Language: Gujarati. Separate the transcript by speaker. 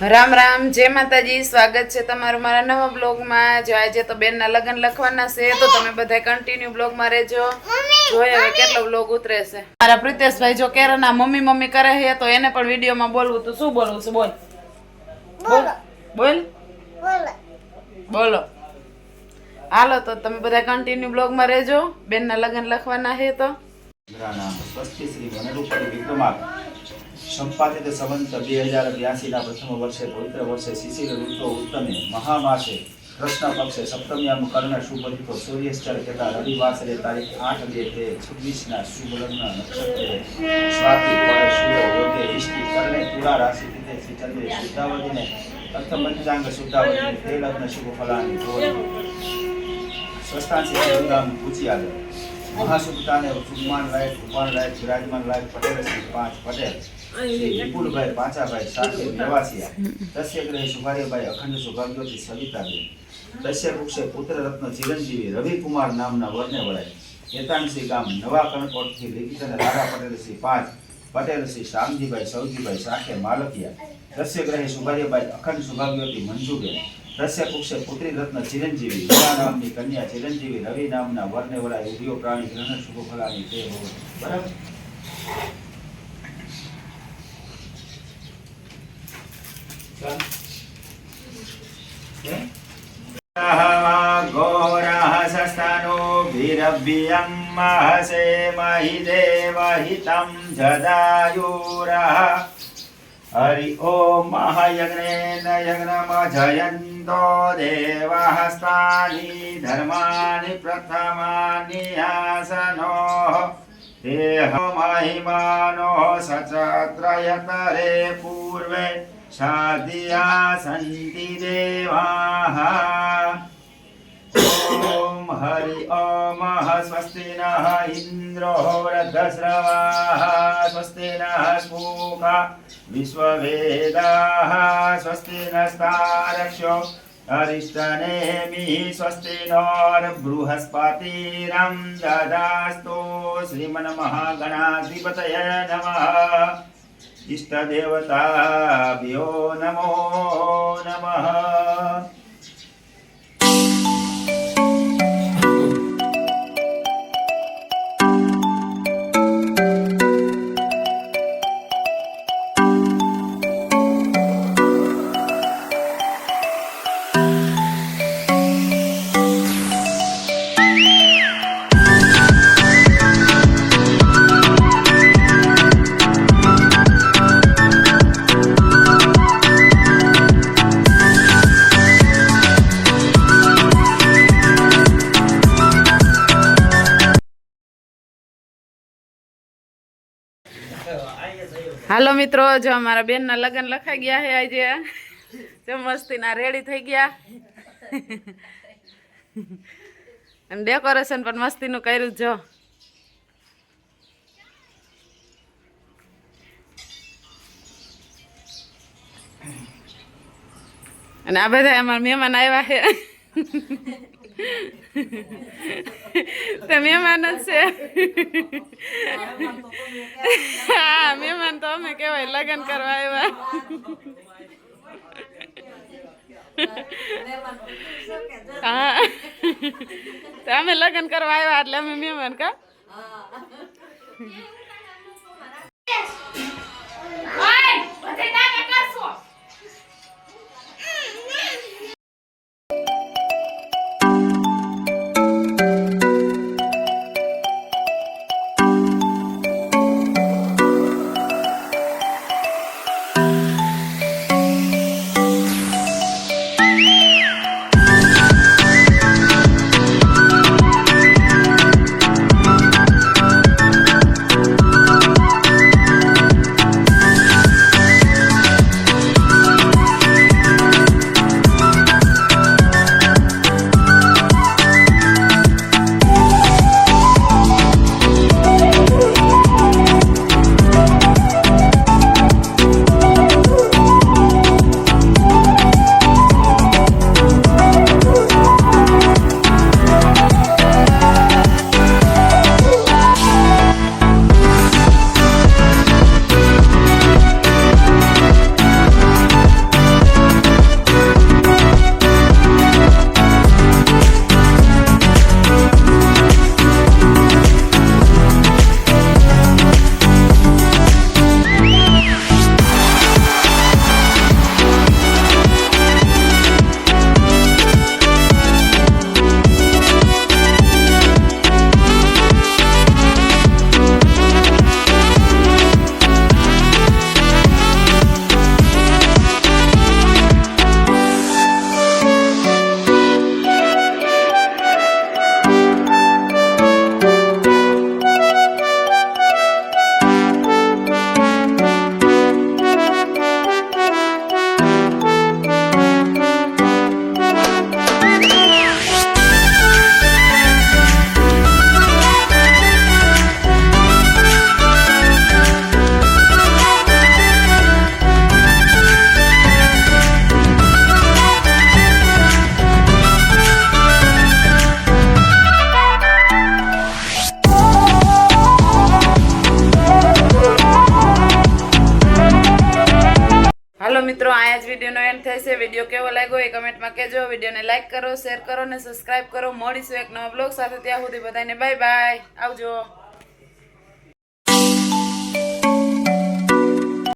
Speaker 1: રામ રામ જય માતાજી સ્વાગત છે તમારું મારા નવા બ્લોગમાં. જો આજે તો બેનના લગ્ન લખવાના છે તો તમે બધા કન્ટિન્યુ બ્લોગમાં રહેજો. જોઈએ હવે કેટલો બ્લોગ ઉતરે છે મારા પ્રિતેશભાઈ જો કેરાના મમ્મી મમ્મી કરે છે તો એને પણ વિડીયોમાં બોલવું તો. શું બોલવું છે બોલ. બોલ. બોલ. બોલો. હાલો તો તમે બધા કન્ટિન્યુ બ્લોગમાં રહેજો. બેનના લગ્ન લખવાના છે તો.
Speaker 2: શ્રી વિક્રમાર. સંપાદિત સંવંત બે હજાર બ્યાસીના પ્રથમ વર્ષે પવિત્ર વર્ષે શિશિર ઋતુ ઉત્તમે મહામાસે કૃષ્ણ પક્ષે સપ્તમ્યામ કર્ણ શુભધિતો સૂર્યશ્ચર કહેતા રવિવાસરે તારીખ આઠ બે તે છવ્વીસના શુભ લગ્ન નક્ષત્રે સ્વાતિ પર સૂર્ય યોગે ઇષ્ટિ કર્ણે તુલા રાશિ તિથે શ્રી ચંદ્રે શુદ્ધાવતીને અર્થ પંચાંગ શુદ્ધાવતીને તે લગ્ન શુભ ફલાની જોઈ સ્વસ્થાન શ્રી ગંગામ પૂછી આવ્યો મહાસુગતાને સુગમાન લાયક ઉપાન લાયક વિરાજમાન લાયક પટેલ શ્રી પાંચ પટેલ. વિપુલભાઈ પાંચાભાઈ સાથે નેવાસિયા દસ્ય ગ્રહે સુભારીભાઈ અખંડ સૌભાગ્યોથી સવિતાબેન. દસ્ય વૃક્ષે પુત્ર રત્ન ચિરંજીવી રવિકુમાર નામના વરને વળાય. એતાંશી ગામ નવા કણકોટથી લિખિત અને રાધા પટેલ શ્રી પાંચ પટેલ શ્રી શામજીભાઈ સૌજીભાઈ સાખે માલકિયા. દસ્ય ગ્રહે સુભારીભાઈ અખંડ સુભાગ્યોથી મંજુબેન. દસ્ય કુક્ષે પુત્રી રત્ન ચિરંજીવી વીરા નામની કન્યા ચિરંજીવી રવિ નામના વરને વળાય. ઉદ્યોગ પ્રાણી ગ્રહણ શુભ ફલાની તે હોવે. બરાબર? सस्तनोभिरव्यं महसे महि देवहितं जदायुरः हरि ॐ महयज्ञेन यज्ञमजयन्तो देवहस्तानि धर्माणि प्रथमानि आसनोः देह महिमानो सचत्रयतरे पूर्वे शादिया सन्ति देवाः હરિ ઓમ સ્વસ્તિ ઇન્દ્રો રથસ્રવાહ સ્વસ્તિ સ્મુખા વિશ્વવેદા સ્વસ્તિ નસ્તારક્ષ્યો અરિષ્ટનેમિ સ્વસ્તિ નોર્બૃહસ્પતિરં દદાસ્તુ શ્રીમન્મહાગણાધિપતય નમઃ ઇષ્ટદેવતાભ્યો નમો નમઃ
Speaker 1: હાલો મિત્રો, જો અમારા બેનના લગ્ન લખાઈ ગયા છે આજે. જો મસ્તીના રેડી થઈ ગયા. અને ડેકોરેશન પણ મસ્તીનું કર્યું જો. અને આ બધા અમારા મહેમાન આવ્યા છે. તે મહેમાન જ છે હા મહેમાન તો અમે કહેવાય લગ્ન કરવા આવ્યા હા અમે લગ્ન કરવા આવ્યા એટલે અમે મહેમાન કા છે વીડિયો કેવો લાગ્યો એ કમેન્ટમાં કહેજો. વિડીયોને લાઇક કરો, શેર કરો ને સબસ્ક્રાઇબ કરો. મળીશું એક નવા બ્લોગ સાથે. ત્યાં સુધી બધાને બાય બાય. આવજો.